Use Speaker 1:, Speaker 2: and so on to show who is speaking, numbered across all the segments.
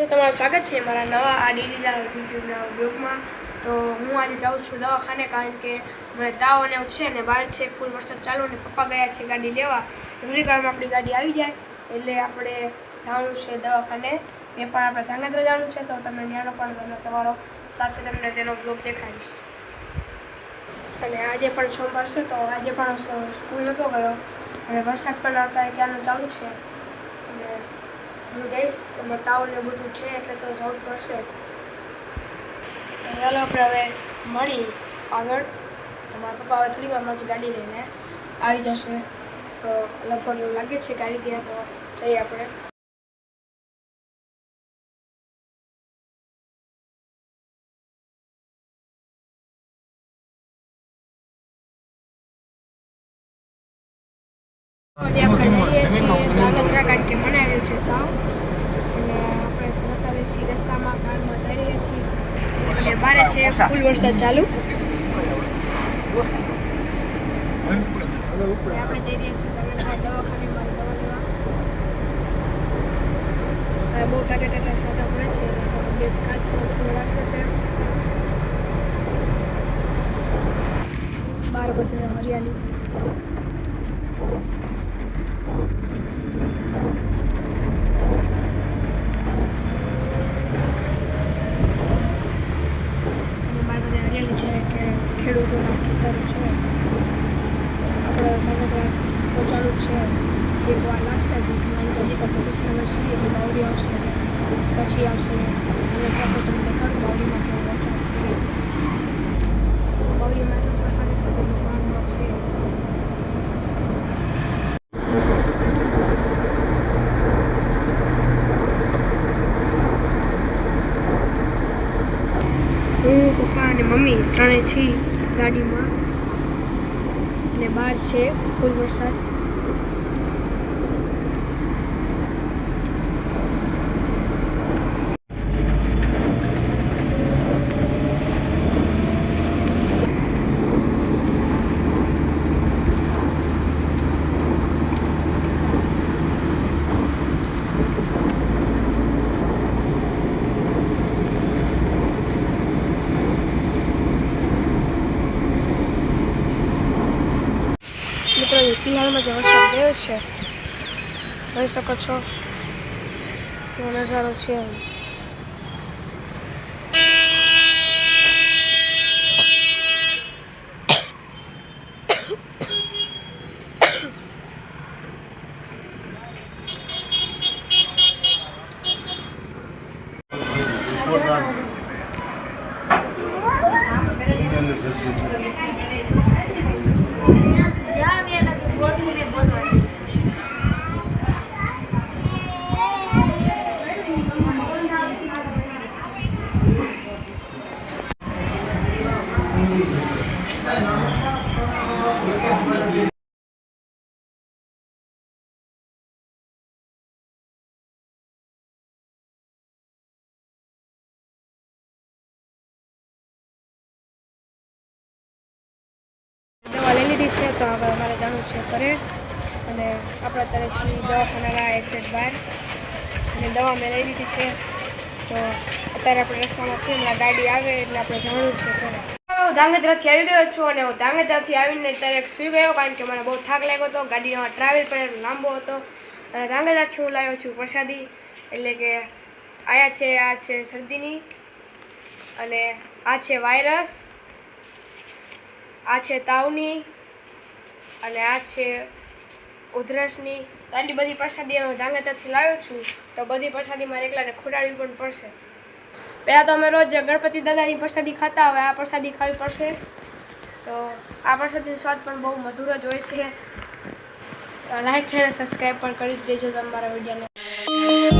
Speaker 1: તો તમારું સ્વાગત છે મારા નવા આ ડીડીના યુટ્યુબના બ્લોગમાં તો હું આજે જાઉં છું દવાખાને કારણ કે મને તાવ અને છે અને બહાર છે, ફૂલ વરસાદ ચાલુ અને પપ્પા ગયા છે ગાડી લેવા. થોડી આપણી ગાડી આવી જાય એટલે આપણે જવાનું છે દવાખાને. તે પણ આપણે ધાંગધ્રા જવાનું છે, તો તમે ન્યાનો પણ તમને તમારો સાથે તમને તેનો બ્લોગ દેખાડીશ. અને આજે પણ સોમવાર છે, તો આજે પણ સ્કૂલ નહોતો ગયો. અને વરસાદ પણ આવતા ક્યાંનું ચાલુ છે. અને હું જઈશ એમાં તાવ ને બધું છે એટલે તો જવું પડશે. ચાલો આપણે હવે મળી આગળ. તો મારા પપ્પા હવે થોડી વારમાં જ ગાડી લઈને આવી જશે. તો લગભગ એવું લાગે છે કે આવી ગયા તો જઈએ આપણે. આપણે જઈએ છીએ નાગોદરા કારણ કે મને છે તાવ અને આપણે સી રસ્તામાં કારમાં જઈ રહ્યા છીએ. અને બારે છે, ફૂલ વરસાદ ચાલુ. આપણે જઈ રહ્યા છીએ દવાખાને મારી દવા લેવા. બહુ ટાટા ટાટા સાદા પડે છે. બે કાચ થોડો રાખ્યો છે. બાર બધે હરિયાળી અને મારા બધા હરિયાળી છે કે ખેડૂતોના ખેતર છે. આપણે તો ચાલુ છે. વાર લાગશે હજી તો કૃષ્ણનગર છીએ એટલે આવડી આવશે, પછી આવશે અને ત્યાં તમને દેખાડું બાવડીમાં કેવો વરસાદ છે બાવડીમાં તો પ્રસાદી સુધીનું કામમાં છે હું પપ્પા અને મમ્મી ત્રણે છીએ ગાડીમાં. અને બહાર છે ફૂલ વરસાદ. મિત્રો જે વરસાદ છે જોઈ શકો છો કેવો નજારો છે એમ. દવા લઈ લીધી છે તો હવે અમારે જાણવું છે ઘરે અને આપણે અત્યારે છીએ દવાખાનાના એક્ઝેટ બહાર અને દવા મેં લઈ લીધી છે. તો અત્યારે આપણે રસ્તામાં છે હમણાં ગાડી આવે એટલે આપણે જાણવું છે ઘરે હું ધાંગધ્રાથી આવી ગયો છું અને હું ધાંગધ્રાથી આવીને ત્યારે સૂઈ ગયો કારણ કે મને બહુ થાક લાગ્યો હતો. ગાડીનો ટ્રાવેલ પણ લાંબો હતો. અને ધાંગધ્રાથી હું લાવ્યો છું પ્રસાદી એટલે કે આયા છે, આ છે શરદીની. અને આ છે વાયરસ આ છે તાવની અને આ છે ઉધરસની. તો આટલી બધી પ્રસાદી હું ધાંગધ્રાથી લાવ્યો છું. તો બધી પ્રસાદી મારે એકલાને ખોડાડવી પણ પડશે. પહેલાં તો અમે રોજ ગણપતિ દાદાની પ્રસાદી ખાતા, હવે આ પ્રસાદી ખાવી પડશે. તો આ પ્રસાદીનો સ્વાદ પણ બહુ મધુર જ હોય છે. લાઈક છે સબસ્ક્રાઈબ પણ કરી દેજો તમારા વિડીયોને.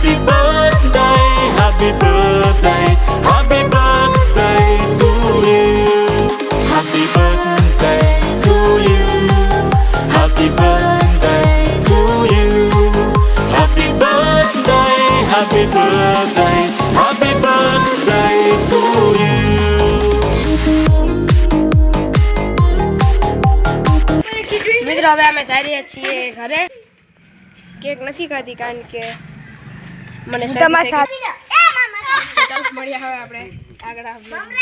Speaker 2: Happy birthday, happy birthday, happy birthday to you. Happy birthday to you. Happy birthday to you. Happy birthday, happy birthday, happy birthday to you.
Speaker 1: મિત્રો હવે અમે જઈ રહ્યા છીએ ઘરે કેક નથી ખાધી કારણ કે મને મળ્યા. હવે આપણે આગળ.